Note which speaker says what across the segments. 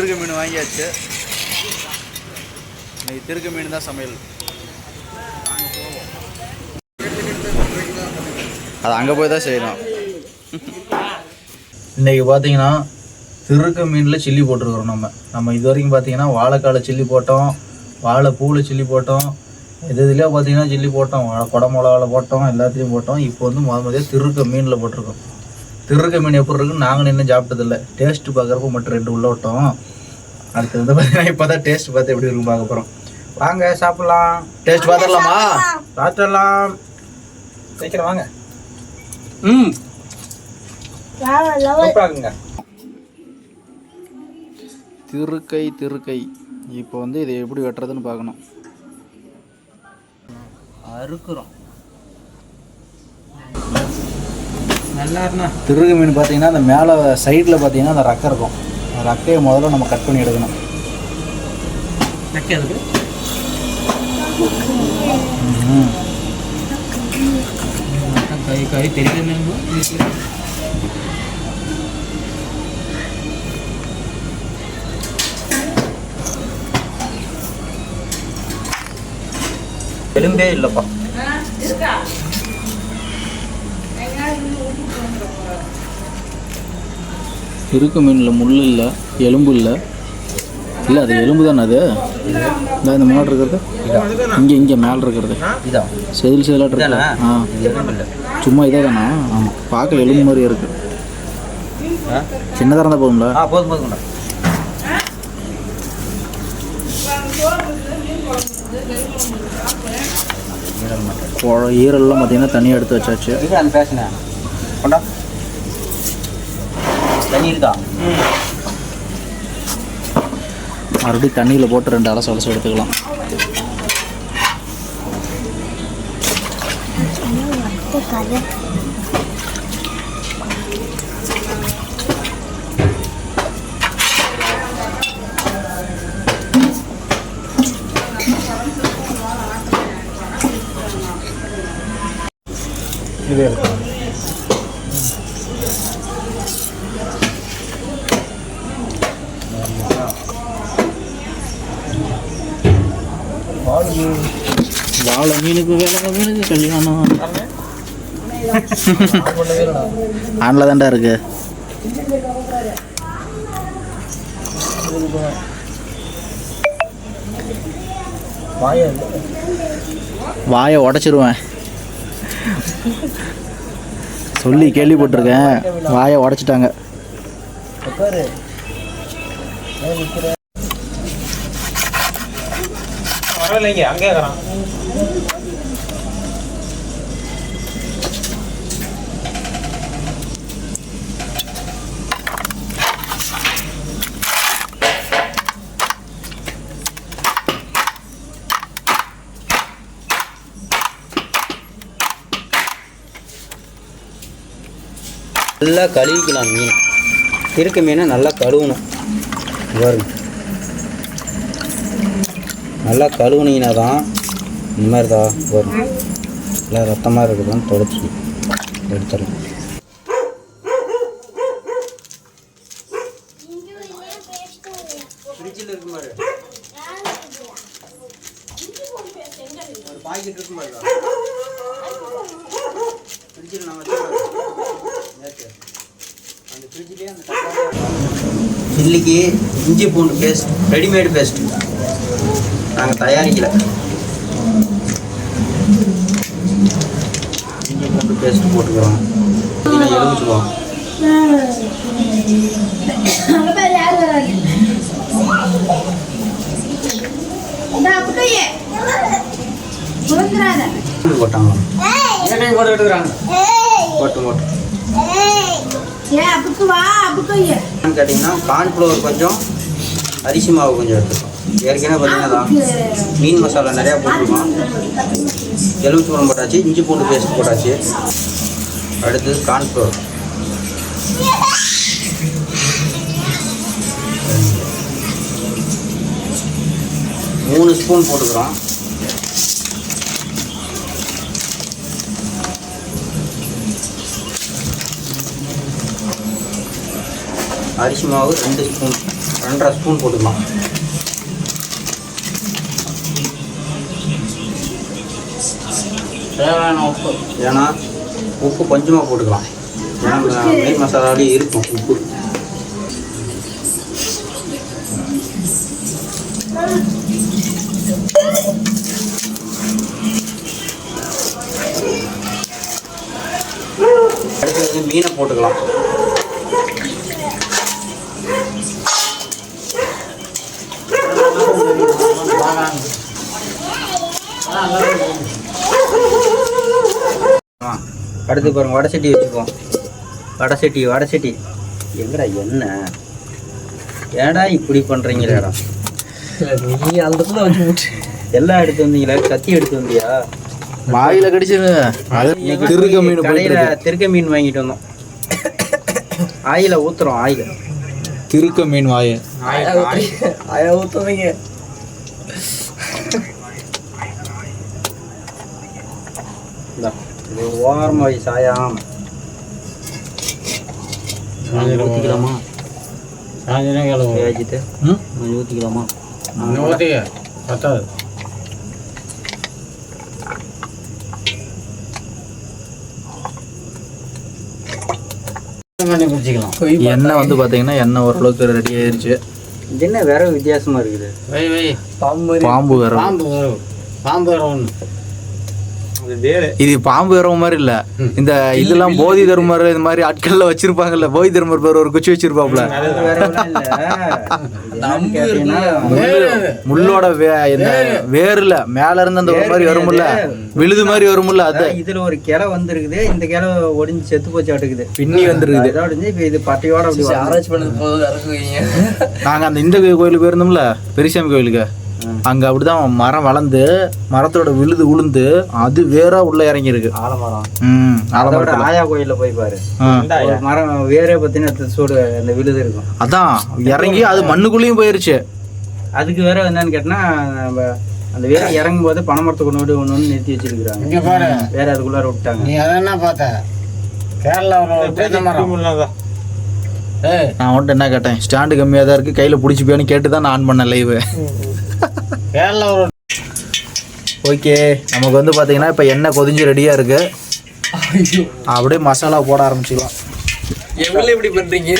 Speaker 1: திருக்க மீன் வாங்கியாச்சு. இன்னைக்கு திருக்க மீன் தான் சமையல். அது அங்கே போய் தான் செய்யணும். இன்னைக்கு பார்த்தீங்கன்னா திருக்க மீனில் சில்லி போட்டிருக்கிறோம் நம்ம. நம்ம இது வரைக்கும் பார்த்தீங்கன்னா வாழைக்கால சில்லி போட்டோம் வாழைப்பூவில் சில்லி போட்டோம் எது இதுலேயோ பார்த்தீங்கன்னா சில்லி போட்டோம் வாழை குடமிளகாவில் போட்டோம் எல்லாத்தையும் போட்டோம். இப்போ வந்து முத முதல்ல திருக்க மீனில் போட்டிருக்கோம். திருக்க மீன் எப்படி இருக்குன்னு நாங்கள் இன்னும் சாப்பிட்டதில்ல. டேஸ்ட் பார்க்குறப்ப மட்டும் ரெண்டு உள்ள விட்டோம். அடுத்து வந்து பார்த்தீங்கன்னா இப்போ தான் டேஸ்ட் பார்த்து எப்படி இருக்கும் பார்க்க போகிறோம் வாங்க சாப்பிட்லாம். டேஸ்ட் பார்த்துடலாமா? பார்த்துடலாம். சீக்கிரம் வாங்க. ம். சூப்பராகுங்க திருக்கை திருக்கை. இப்போ வந்து இதை எப்படி வெட்டுறதுன்னு பார்க்கணும். அறுக்குறோம்.
Speaker 2: நல்லா இருந்தா
Speaker 1: திருகு மீன் பார்த்தீங்கன்னா அந்த மேலே சைடில் பார்த்தீங்கன்னா அந்த ரக்கை இருக்கும். அந்த ரக்கையை முதல்ல நம்ம கட் பண்ணி எடுக்கணும்.
Speaker 2: வைக்கிறதுக்கு
Speaker 1: ம்.
Speaker 2: கை கை தெரியுது
Speaker 1: எலும்பே இல்லைப்பா. இருக்கு மீனில் முள் இல்லை எலும்பு இல்லை. இல்லை அது எலும்பு தானே அது? இந்த இந்த முன்னாடி இருக்கிறது. இங்கே இங்கே மேலே இருக்கிறது.
Speaker 2: இதான்
Speaker 1: செதில் செதிலாட்டு இருக்கு ஆ. சும்மா இதே தானா? ஆமாம் பார்க்க எலும்பு மாதிரி இருக்கு. சின்னதாக இருந்தால்
Speaker 2: ஆ போதும்
Speaker 1: குழ- ஈரல்லாம் பார்த்தீங்கன்னா தனியாக எடுத்து வச்சாச்சு
Speaker 2: இது அந்த பேசுனே கொண்டா தண்ணி இருக்கா
Speaker 1: மறுபடியும் தண்ணியில் போட்டு ரெண்டு அலசு அலசு எடுத்துக்கலாம்.
Speaker 2: இது
Speaker 1: வாழை மீனுக்கு வேலை மீனுக்கு கல்யாணம். ஆனில் தான்டா இருக்கு.
Speaker 2: வாய
Speaker 1: வாயை உடச்சிருவேன். சொல்லி கேள்விப்பட்டிருக்கேன். வாயை உடச்சிட்டாங்க.
Speaker 2: வரலைங்க அங்கே இருக்கிறான். நல்லா கழுவிக்கலாம் மீன். இருக்க மீனை நல்லா கழுவணும். பாருங்க நல்லா கழுவுனீங்கன்னா தான் இந்த மாதிரி தான் வரும். நல்லா ரத்தமாக இருக்குதுன்னு தொடச்சி எடுத்துடலாம். பாக்கெட் இருக்கு மாதிரி ஃப்ரிட்ஜில் நம்ம நேற்று அந்த ஃப்ரிட்ஜ்லேயே அந்த சில்லிக்கு இஞ்சி பூண்டு பேஸ்ட் ரெடிமேடு பேஸ்ட் நாங்கள் தயாரிக்கல. இஞ்சி பூண்டு பேஸ்ட் போட்டுக்கிறோம். எலுமிச்சுக்குவோம் போட்டாங்க. போட்டு போட்டு. கேட்டிங்கன்னா கார்ன்ஃப்ளவர் கொஞ்சம் அரிசி மாவு கொஞ்சம் எடுத்துக்கோம் ஏற்கனவே பார்த்தீங்கன்னா மீன் மசாலா நிறையா போட்டுருக்கோம். எலுமிச்சி பழம் போட்டாச்சு இஞ்சி பூண்டு பேஸ்ட் போட்டாச்சு. அடுத்தது கார்ன்ஃப்ளவர் மூணு ஸ்பூன் போட்டுக்கிறோம். அரிசி மாவு ரெண்டு ஸ்பூன் ரெண்டரை ஸ்பூன் போட்டுக்கலாம்.
Speaker 3: தேவையான உப்பு.
Speaker 2: ஏன்னா உப்பு கொஞ்சமாக போட்டுக்கலாம். ஏன்னா மீன் மசாலாவிலேயே இருக்கும் உப்பு. அடுத்து வந்து மீனை போட்டுக்கலாம் ஆ அடுத்து பாருங்க வடை சட்டி வச்சுப்போம் வடை சட்டி வடை சட்டி எங்கடா எண்ணெய் ஏடா இப்படி பண்ணுறீங்களேடா
Speaker 3: நீ அந்த இடத்துல வச்சு விட்டு.
Speaker 2: எல்லாம் எடுத்து வந்தீங்களா? கத்தி எடுத்து வந்தியா?
Speaker 1: வாயில கடிச்சிருங்க அது திருக்க மீன்
Speaker 2: கடையில். திருக்க மீன் வாங்கிட்டு வந்தோம். ஆயில ஊத்துறோம் ஆயில.
Speaker 1: திருக்க மீன் வாய.
Speaker 3: ஆயா ஊற்றுவீங்க
Speaker 2: இந்தா, இது ஓரமாக வை சாயாம ஊற்றிக்கலாமா
Speaker 3: சாயந்தரம் கிளம்பு
Speaker 2: வேஜிட்டு
Speaker 1: ம்?
Speaker 2: ஊற்றிக்கலாமா
Speaker 3: ஊற்றிக்க பத்தாது.
Speaker 1: எண்ணெய் வந்து பாத்தீங்கன்னா எண்ணெய் ஓரளவுக்கு ரெடி ஆயிருச்சு.
Speaker 2: இது என்ன வேற வித்தியாசமா இருக்குது?
Speaker 3: வை வை.
Speaker 1: பாம்பு வேற
Speaker 3: பாம்பு வரும். பாம்பு வர ஒன்று
Speaker 1: இது பாம்பு வரவ மாதிரி இல்ல. இந்த இதெல்லாம் போதி தர்மர் இந்த மாதிரி ஆட்கள்ல வச்சிருப்பாங்கல்ல போதி தர்மர் பேர் ஒரு குச்சி வச்சிருப்பாப்ல. முள்ளோட வேர்ல மேல இருந்து அந்த ஒரு மாதிரி வரும்ல விழுது மாதிரி வரும்ல அது
Speaker 2: அதான் இதுல ஒரு கிளை வந்திருக்குது. இந்த கிளை ஒடிஞ்சு செத்து போச்சு ஆட்டுக்குது
Speaker 1: பின்னி வந்துருக்குது.
Speaker 2: ஒடிஞ்சு இப்ப இது பட்டையோட
Speaker 3: ஆராய்ச்சி பண்ணது போது இறக்குவீங்க.
Speaker 1: நாங்க அந்த இந்த கோயிலுக்கு போயிருந்தோம்ல பெரியசாமி கோயிலுக்கு. அங்க அப்படிதான் மரம் வளர்ந்து மரத்தோட விழுது உளுந்து அது வேற உள்ள இறங்கி இருக்கு
Speaker 2: ஆலமரம்.
Speaker 1: ம்
Speaker 2: அதோட. ஆயா கோயில்ல போய் பாரு. மரம் வேரே பத்தின சூடு அந்த விழுது இருக்கும்.
Speaker 1: அதான் இறங்கி அது மண்ணுக்குள்ளேயும் போயிருச்சு.
Speaker 2: அதுக்கு வேற என்னன்னு கேட்டா நம்ம அந்த வேற இறங்கும் போது பனைமரத்தை கொண்டு போய் ஒன்று ஒன்று நிறுத்தி வச்சிருக்கிறாங்க.
Speaker 3: இங்க பாரு.
Speaker 2: வேற அதுக்குள்ளார விட்டாங்க
Speaker 3: நீ அதை என்ன பார்த்த? கேரளாவில் ஒரு தேக்கு மரம். ஏய்.
Speaker 1: நான் வந்துட்டு என்ன கேட்டேன் ஸ்டாண்டு கம்மியாக தான் இருக்கு கையில் பிடிச்சிப்பியான்னு கேட்டு தான் நான் ஆன் பண்ணேன் லைவ்
Speaker 3: கேரளா ஒரு
Speaker 1: ஓகே நமக்கு வந்து பார்த்தீங்கன்னா இப்போ எண்ணெய் கொதிஞ்சு ரெடியாக இருக்கு. அப்படியே மசாலா போட ஆரம்பிச்சிக்கலாம்
Speaker 3: எவ்வளோ இப்படி பண்றீங்க?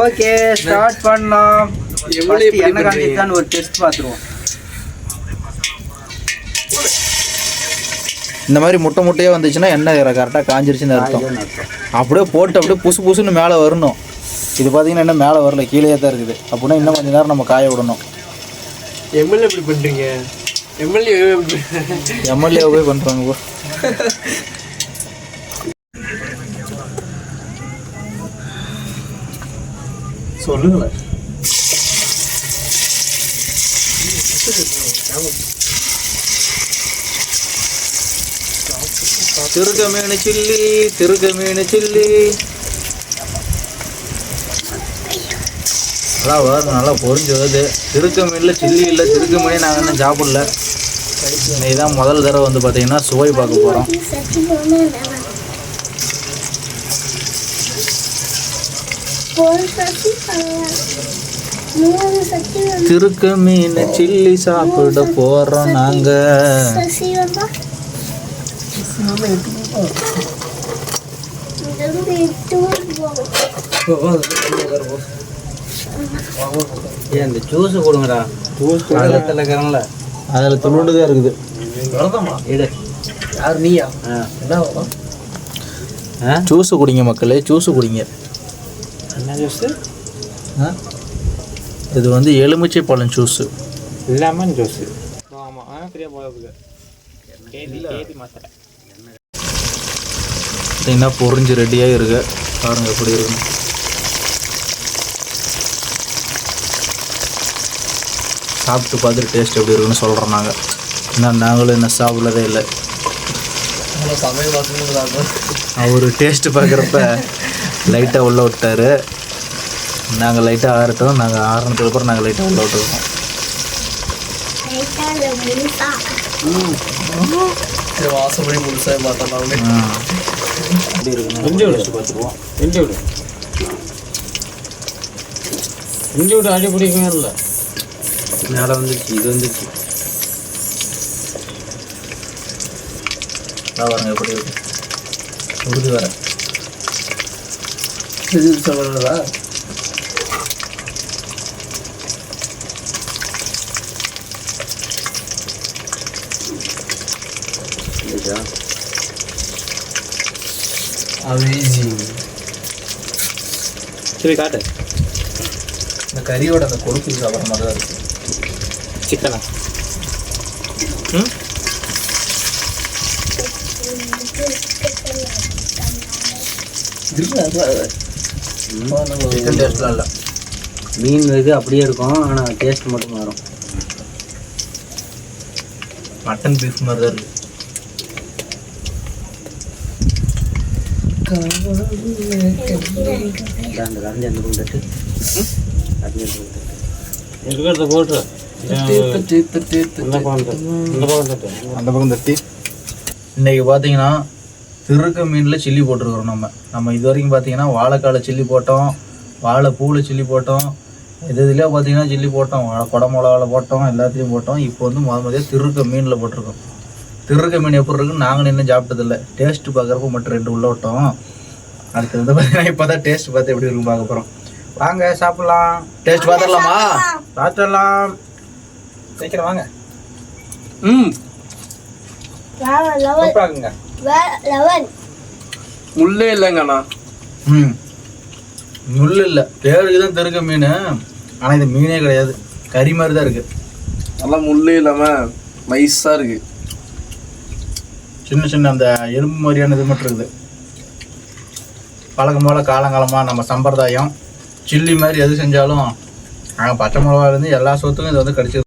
Speaker 2: ஓகே ஸ்டார்ட் பண்ணலாம். First என்ன காஞ்சிருக்கான்னு ஒரு டெஸ்ட் பார்த்துருவோம்.
Speaker 1: இந்த மாதிரி முட்டை முட்டையாக வந்துச்சுன்னா எண்ணெய் கரெக்டாக காஞ்சிருச்சுன்னு அர்த்தம். அப்படியே போட்டு அப்படியே புசு புசுன்னு மேலே வரணும். இது பார்த்தீங்கன்னா இன்னும் மேலே வரல கீழே தான் இருக்குது. அப்படின்னா இன்னும் கொஞ்சம் நேரம் நம்ம காய விடணும்.
Speaker 3: எம்எல்ஏ இப்படி பண்றீங்க? எம்எல்ஏ
Speaker 1: எம்எல்ஏ போய் பண்ணுறாங்க போ.
Speaker 3: சொல்லுங்களேன்
Speaker 1: திருக்க மீன் சில்லி திருக்க மீன் சில்லி. நல்லா வரும் நல்லா பொரிஞ்சு வருது. திருக்க மீனில் சில்லி இல்லை திருக்க மீனே நாங்கள் இன்னும் சாப்பிடல. இதுதான் முதல் தடவை வந்து பார்த்தீங்கன்னா சுவை பார்க்க போகிறோம் திருக்க மீன் சில்லி சாப்பிட போகிறோம் நாங்கள்
Speaker 2: ஏன் இந்த ஜூஸ் கொடுங்கடா. ஜூஸ் இருக்கிறாங்கள
Speaker 1: அதில் துளுண்டு தான் இருக்குது
Speaker 2: எடு
Speaker 3: யார் நீயா?
Speaker 2: ஆ.
Speaker 3: என்ன?
Speaker 1: ஜூஸு குடிங்க மக்களே ஜூஸு குடிங்க.
Speaker 3: என்ன ஜூஸ்
Speaker 1: ஆ? இது வந்து எலுமிச்சை பழம் ஜூஸு
Speaker 3: லெமன் ஜூஸ் ஆமாம்
Speaker 1: பார்த்தீங்கன்னா பொரிஞ்சு ரெடியாக இருக்கு. பாருங்க எப்படி இருக்கும் சாப்பிட்டு பார்த்துட்டு டேஸ்ட் எப்படி இருக்குன்னு சொல்கிறோம் நாங்கள் இன்னும் நாங்களும் இன்னும் சாப்பிடவே இல்லை. அவர் டேஸ்ட்டு பார்க்குறப்ப லைட்டாக உள்ளே விட்டாரு. நாங்கள் லைட்டாக ஆறட்டும். நாங்கள் ஆறுனதுக்கு அப்புறம் நாங்கள் லைட்டாக உள்ளே விட்டுருக்கோம்
Speaker 3: வாசப்படி முழுசாக பார்த்தோம்
Speaker 1: எப்படி இருக்குன்னு
Speaker 3: கொஞ்சம் விடு.
Speaker 1: taste பார்த்துருவோம்
Speaker 3: எஞ்சி விடு. இஞ்சி விட்டு அடி பிடிக்கவே இல்லை.
Speaker 2: மேலே வந்துருச்சு இது வந்துருச்சு.
Speaker 1: அதான் பாருங்க எப்படி உருது வேற இது சொல்கிறதா
Speaker 2: வந்துச்சா
Speaker 1: அமேசிங்
Speaker 3: சரி காட்டு.
Speaker 1: இந்த கறியோட அந்த கொழுப்பு சாப்பிட்ற மாதிரி தான் இருக்கு.
Speaker 3: சிக்கனா. ம்?
Speaker 1: சிக்கன் டேஸ்ட்லாம் இல்லை.
Speaker 2: மீன் இது அப்படியே இருக்கும் ஆனால் டேஸ்ட் மட்டும் மாறும்.
Speaker 1: மட்டன் பீஃப் மாதிரி தான் இருக்கு.
Speaker 2: இந்த அந்த கரைஞ்சி அந்த தட்டு
Speaker 3: இருக்கிறத போட்டு.
Speaker 1: அந்த பக்கம் தட்டி. இன்னைக்கு பார்த்தீங்கன்னா திருக்க மீனில் சில்லி போட்டிருக்கிறோம் நம்ம. நம்ம இது வரைக்கும் பார்த்தீங்கன்னா வாழைக்கால சில்லி போட்டோம் வாழை பூவில் சில்லி போட்டோம் எது இதுலேயே பார்த்தீங்கன்னா சில்லி போட்டோம் வாழை குட மிளகாவில் போட்டோம் எல்லாத்துலேயும் போட்டோம். இப்போ வந்து முத முதல்ல திருக்க மீனில் போட்டிருக்கோம். திருக்க மீன் எப்படி இருக்குன்னு நாங்கள் இன்னும் சாப்பிட்டதில்ல. டேஸ்ட்டு பார்க்குறப்ப மட்டும் ரெண்டு உள்ள விட்டோம். அடுத்து வந்து பார்த்தீங்கன்னா இப்போ தான் டேஸ்ட் பார்த்து எப்படி இருக்கும் பார்க்க போகிறோம் வாங்க சாப்பிட்லாம். டேஸ்ட் பார்த்துடலாமா? பார்த்துடலாம். சீக்கிரம் வாங்க. ம். சூப்பராகுங்க.
Speaker 4: முள்ளே இல்லைங்கண்ணா
Speaker 1: ம். முள் இல்லை. பேருக்கு தான் தெருக்க மீன். ஆனால் இது மீனே கிடையாது. கறி மாதிரி தான் இருக்குது
Speaker 4: நல்லா முள்ளே இல்லாமல் நைஸாக இருக்கு.
Speaker 1: சின்ன சின்ன அந்த எலும்பு மாதிரியான இது மட்டும் இருக்குது. பழக்கம் போல் காலங்காலமாக நம்ம சம்பிரதாயம். சில்லி மாதிரி எது செஞ்சாலும் நாங்கள் பச்சை மிளகாலேருந்து எல்லா சொத்துக்கும் இது வந்து கடிச்சு